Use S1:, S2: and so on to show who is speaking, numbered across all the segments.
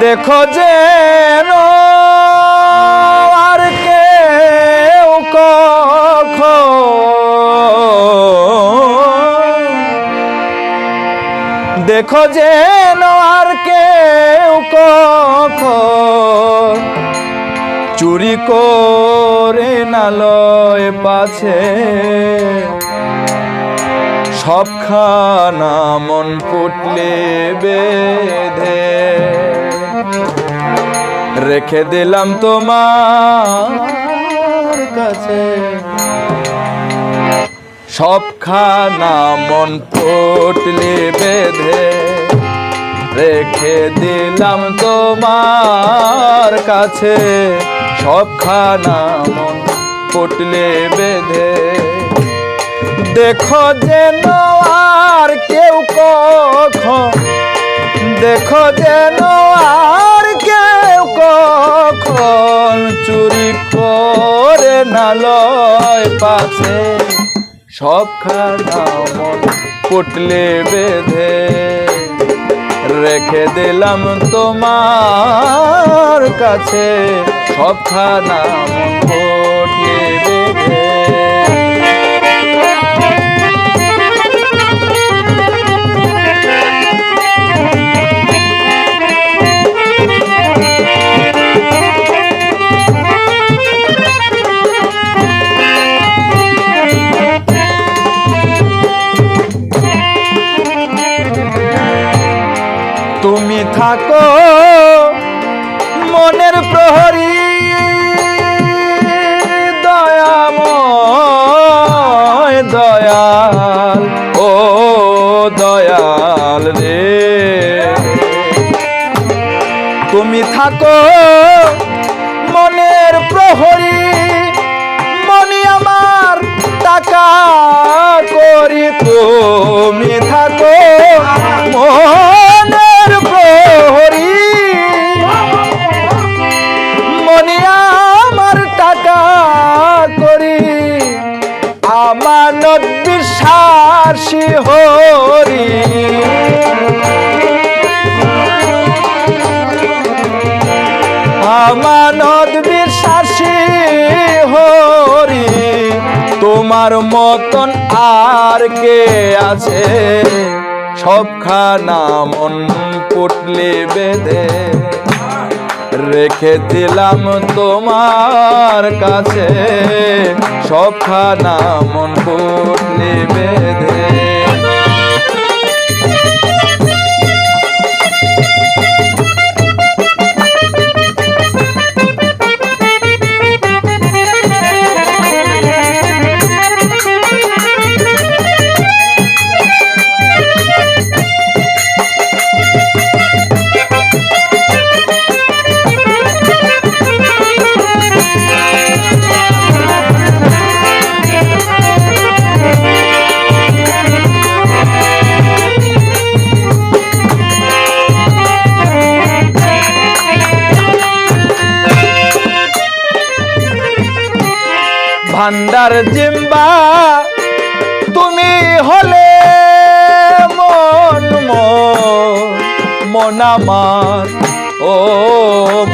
S1: দেখো যে আর কেউ কখন দেখো যে আর কেউ কখন চুরি করে নালয় পাছে। সবখানা মন পুটলে বেঁধে। রেখে দিলাম তোমার কাছে। সব সবখানা মন পুটলে বেঁধে। রেখে দিলাম তোমার কাছে। সবখানা মন পুটলে বেঁধে। দেখো যেন আর কেউ কখন, দেখো যেন আর কেউ কখন চুরি করে নালয় পাছে। সবখানা মন পুটলে বেঁধে। রেখে দিলাম তোমার কাছে সবখানা তুমি থাকো মনের প্রহরী, দয়াময়, দয়াল, ও দয়াল রে। তুমি থাকো মনের প্রহরী, মনি আমার টাকা করি। তুমি থাকো তোমার মতন আর কে আছে? সবখানা মন পুটলি বেঁধে রেখে দিলাম তোমার কাছে। সবখানা মন পুটলি বেঁধে ভান্ডার জিম্বা তুমি হলে মন মন আমার, ও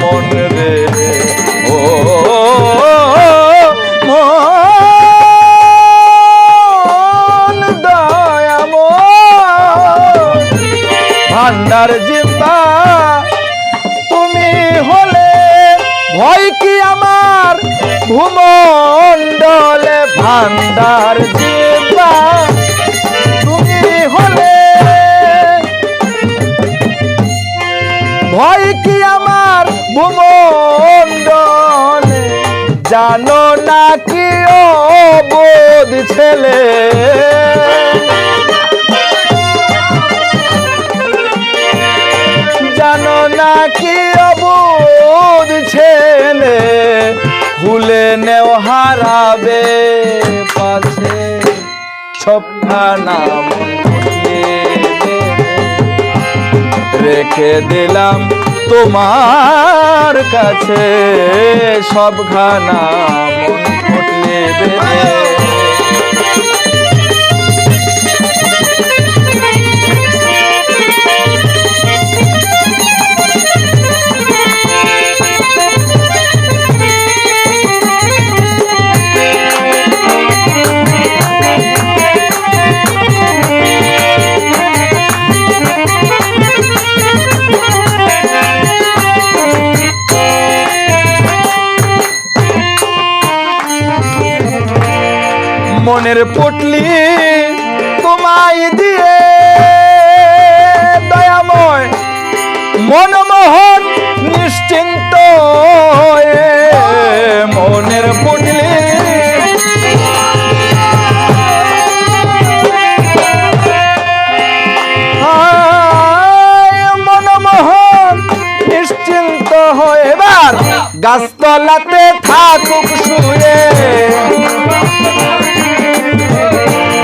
S1: মন রে, ও ভান্ডার জিম্বা তুমি হলে, ভয় কি আমার? ভূমণ্ডলে ভান্ডার জিবা তুমি হলে ভয় কি আমার ভূমণ্ডলে? জানো না কি অবোধ ছেলে? জানো না কি অবুধ ছেলে? ভুলে নেও হারাবে পাছে সবখানা রেখে দিলাম তোমার কাছে সবখানা মনের পটলি তোমায় দিয়ে। দয়াময় মনমোহন নিশ্চিন্ত মনের পটলি মনমোহন নিশ্চিন্ত এবার গাছতলাতে থাকুক শুয়ে।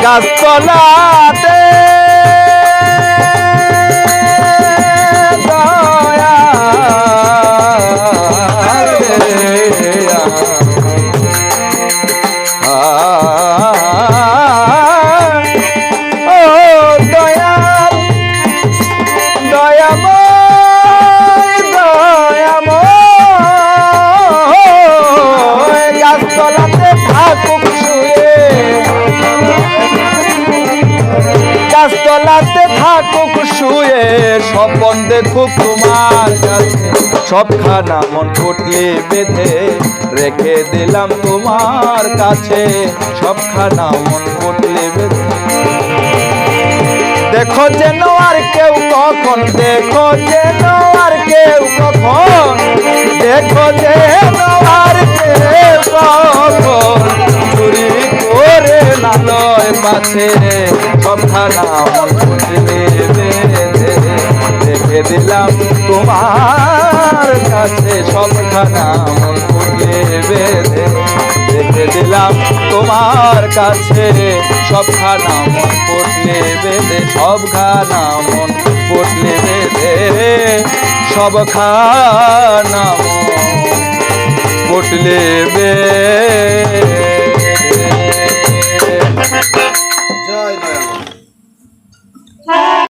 S1: গাছতলাতে স্বপন দেখুক তোমার কাছে। সবখানা মন ফুটলে বেঁধে রেখে দিলাম তোমার কাছে। সবখানা মন ফুটলে বেঁধে। দেখো যেন আর কেউ কখন, দেখো যেন আর কেউ কখন, দেখো যেন আর কেউ কখন। চুরি করে নালয় পাছে, সবখানা মন ফুটলে রেখে দিলাম, তোমার কাছে সবখানা মন ফুটলে বেঁধে রেখে দিলাম, তোমার কাছে সবখানা মন পটলে বেঁধে, সবখানা মন পটলে বেঁধে সবখানা মন পটলে বেঁধে